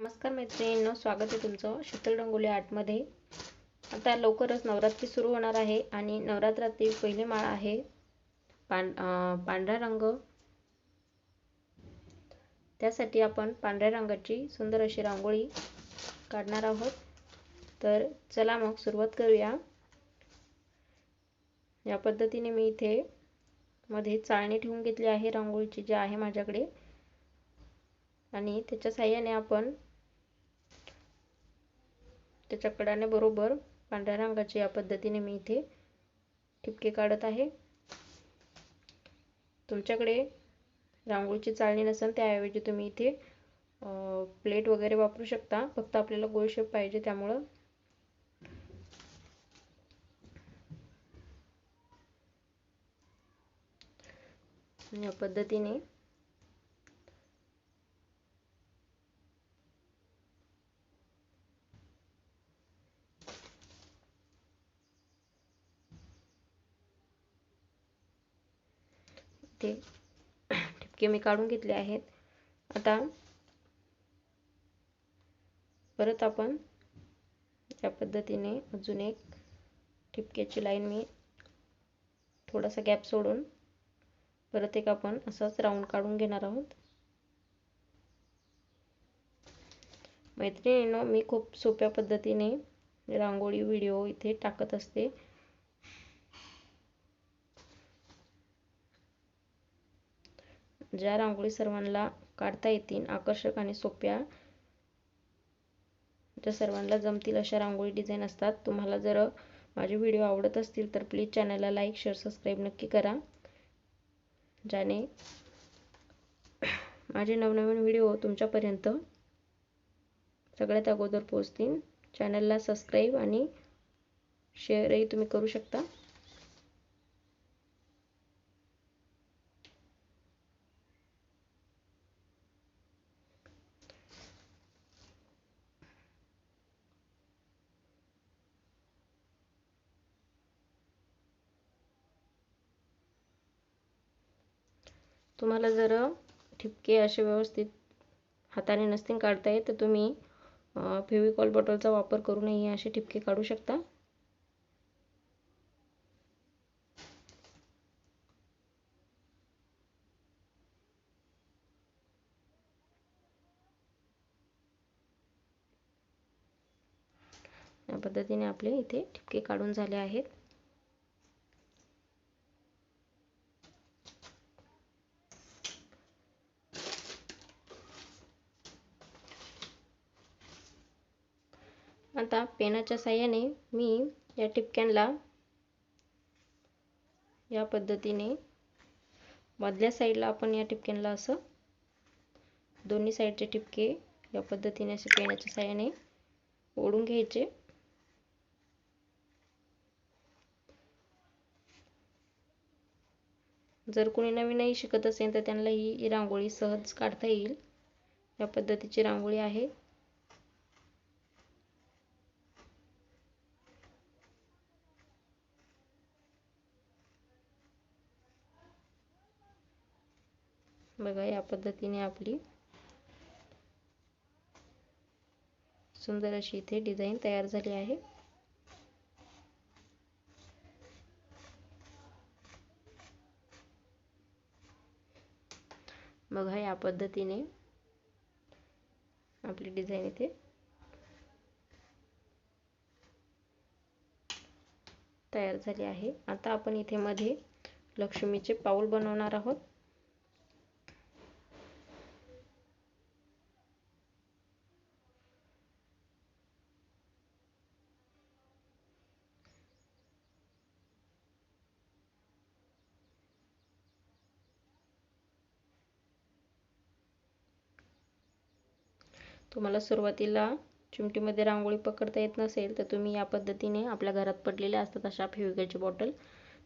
नमस्कार मैत्रिणींनो स्वागत आहे तुमचं शीतल डोंगोली आर्टमध्ये आता लवकरच नवरात्री सुरू होणार आहे आणि नवरात्रातील पहिली माळ आहे पां पांढरा रंग. त्यासाठी आपण पांढऱ्या रंगाची सुंदर अशी रांगोळी काढणार आहोत. तर चला मग सुरुवात करूया. या पद्धतीने मी इथे मध्ये चाळणी ठेवून घेतली आहे रांगोळीची जी आहे माझ्याकडे. आणि त्याच्या साह्याने आपण त्याच्या कडाने बरोबर पांढऱ्या रंगाचे या पद्धतीने मी इथे ठिपके काढत आहे. तुमच्याकडे रांगोळीची चाळणी नसेल त्याऐवजी तुम्ही इथे प्लेट वगैरे वापरू शकता. फक्त आपल्याला गोल शेप पाहिजे त्यामुळं. या पद्धतीने ते ठिपके मी काढून घेतले आहेत. आता परत आपण या पद्धतीने अजून एक ठिपक्याची लाईन मी थोडासा गॅप सोडून परत एक आपण असाच राऊंड काढून घेणार आहोत. मैत्रिणींनो मी खूप सोप्या पद्धतीने रांगोळी व्हिडिओ इथे टाकत असते. ज्या रांगोळी सर्वांना काढता येतील आकर्षक आणि सोप्या ज्या सर्वांना जमतील अशा रांगोळी डिझाईन असतात. तुम्हाला जर माझे व्हिडिओ आवडत असतील तर प्लीज चॅनलला लाईक शेअर सबस्क्राईब नक्की करा. ज्याने माझे नवनवीन व्हिडिओ तुमच्यापर्यंत सगळ्यात अगोदर पोहोचतील. चॅनलला सबस्क्राईब आणि शेअरही तुम्ही करू शकता. तुम्हाला जर ठिपके असे व्यवस्थित हाताने नसतील काढता येत तर तुम्ही फेविकॉल बॉटलचा वापर करूनही असे ठिपके काढू शकता. या पद्धतीने आपले इथे ठिपके काढून झाले आहेत. आता पेनाच्या साह्याने मी या ठिपक्यांना या पद्धतीने मधल्या साईडला आपण या ठिपक्यांना असं दोन्ही साईडचे ठिपके या पद्धतीने असे पेनाच्या साह्याने ओढून घ्यायचे. जर कोणी नवीनही शिकत असेल तर त्यांना ही रांगोळी सहज काढता येईल. या पद्धतीची रांगोळी आहे. बघा या पद्धतीने आपली सुंदर अशी इथे डिझाईन तयार झाली आहे. बघा या पद्धतीने आपली डिझाईन इथे तयार झाली आहे. आता आपण इथे मध्ये लक्ष्मीचे पाऊल बनवणार आहोत. तुम्हाला सुरुवातीला चिमटीमध्ये रांगोळी पकडता येत नसेल तर तुम्ही या पद्धतीने आपल्या घरात पडलेल्या असतात अशा फेविकलची बॉटल.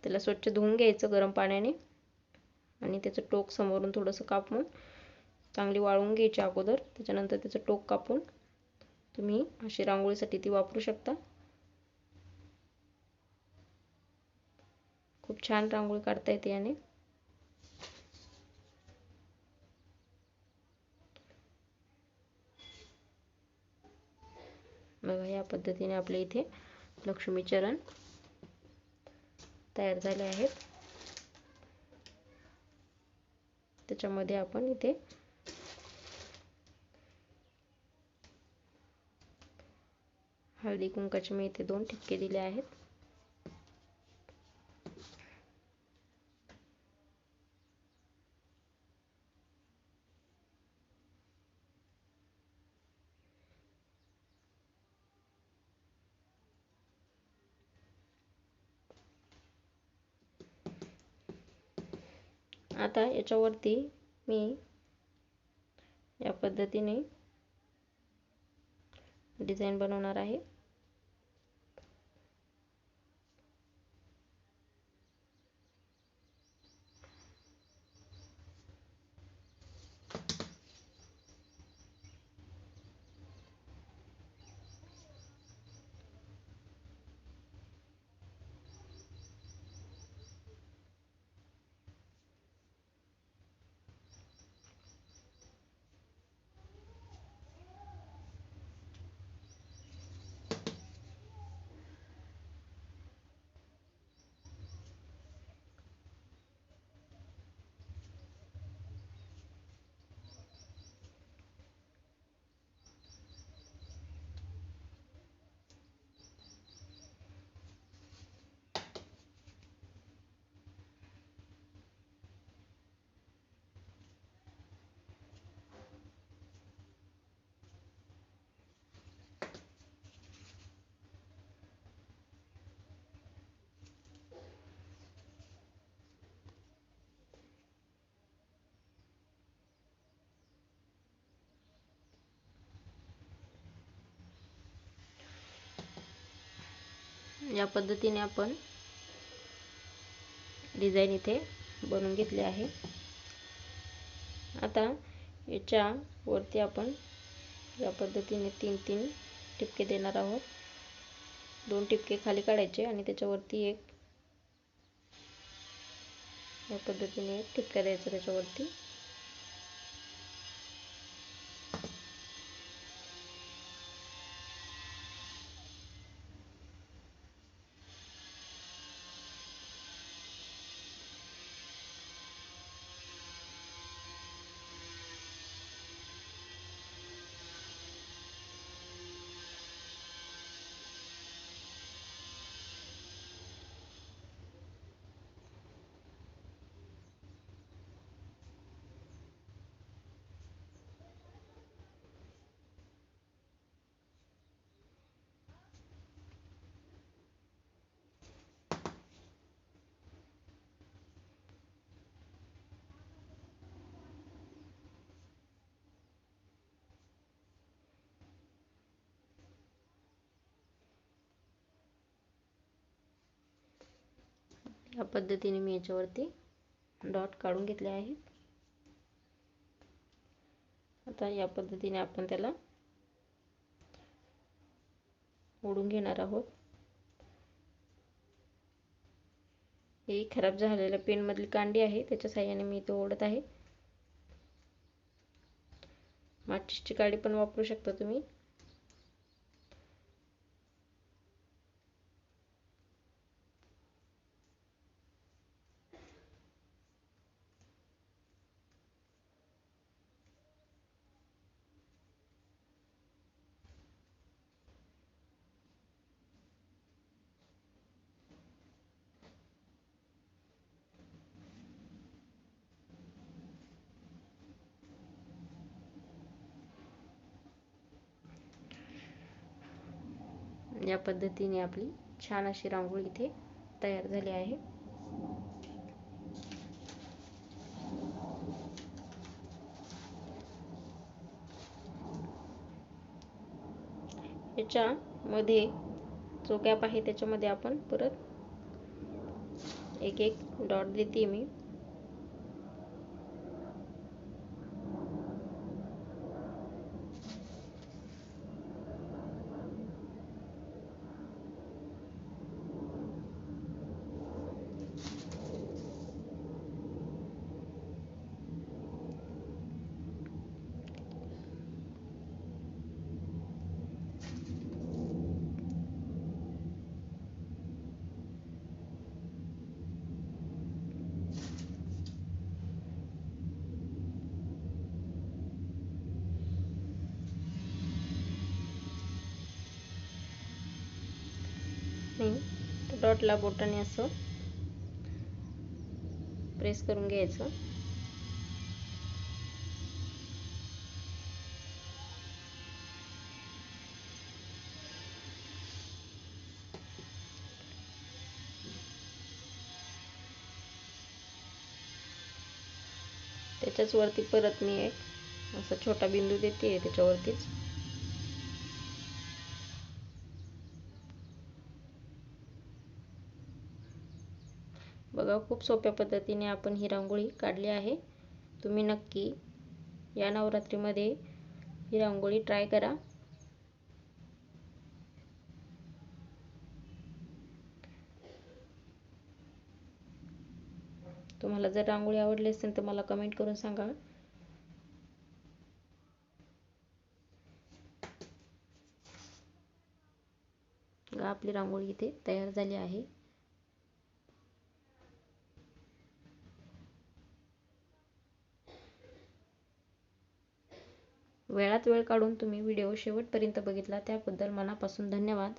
त्याला स्वच्छ धुवून घ्यायचं गरम पाण्याने आणि त्याचं टोक समोरून थोडंसं कापून चांगली वाळवून घ्यायची अगोदर. त्याच्यानंतर त्याचं टोक कापून तुम्ही अशी रांगोळीसाठी ती वापरू शकता. खूप छान रांगोळी काढता येते याने या पद्धतीने आपल्या इथे लक्ष्मीचरण तयार झाले आहेत. त्याच्यामध्ये आपण इथे हळदी कुंकाचे मी इथे दोन ठिपके दिले आहेत. आता याच्यावरती मी या पद्धतीने डिझाईन बनवणार आहे. या पद्धतीने आपण डिझाईन इथे बनवून घेतले आहे. आता याच्या वरती आपण या पद्धतीने तीन तीन टिपके देणार आहोत. दोन टिपके खाली काढायचे आणि त्याच्यावरती एक या पद्धतीने एक टिपका द्यायचा त्याच्यावरती. या पद्धतीने मी याच्यावरती डॉट काढून घेतले आहेत. आता या पद्धतीने आपण त्याला ओढून घेणार आहोत. ही खराब झालेल्या पेनमधली कांडी आहे त्याच्या साह्याने मी तो ओढत आहे. माचिसची काडी पण वापरू शकता तुम्ही. या पद्धतीने आपली छान अशी रांगोळी इथे तयार झाली आहे. याच्यामध्ये जो गॅप आहे त्याच्यामध्ये आपण परत एक एक डॉट देते मी. नाही. तर डॉटला बोटाने असं. प्रेस करून घ्यायचं. त्याच्याच वरती परत मी एक असा छोटा बिंदू देते त्याच्यावरतीच. खूप सोप्या पद्धतीने आपण ही रांगोळी काढली आहे. तुम्ही नक्की या नवरात्रीमध्ये ही रांगोळी ट्राय करा. तुम्हाला जर रांगोळी आवडली असेल तर मला कमेंट करून सांगा. आपली रांगोळी इथे तयार झाली आहे. वेळात वेळ काढून तुम्ही व्हिडिओ शेवटपर्यंत बघितला त्याबद्दल मनापासून धन्यवाद.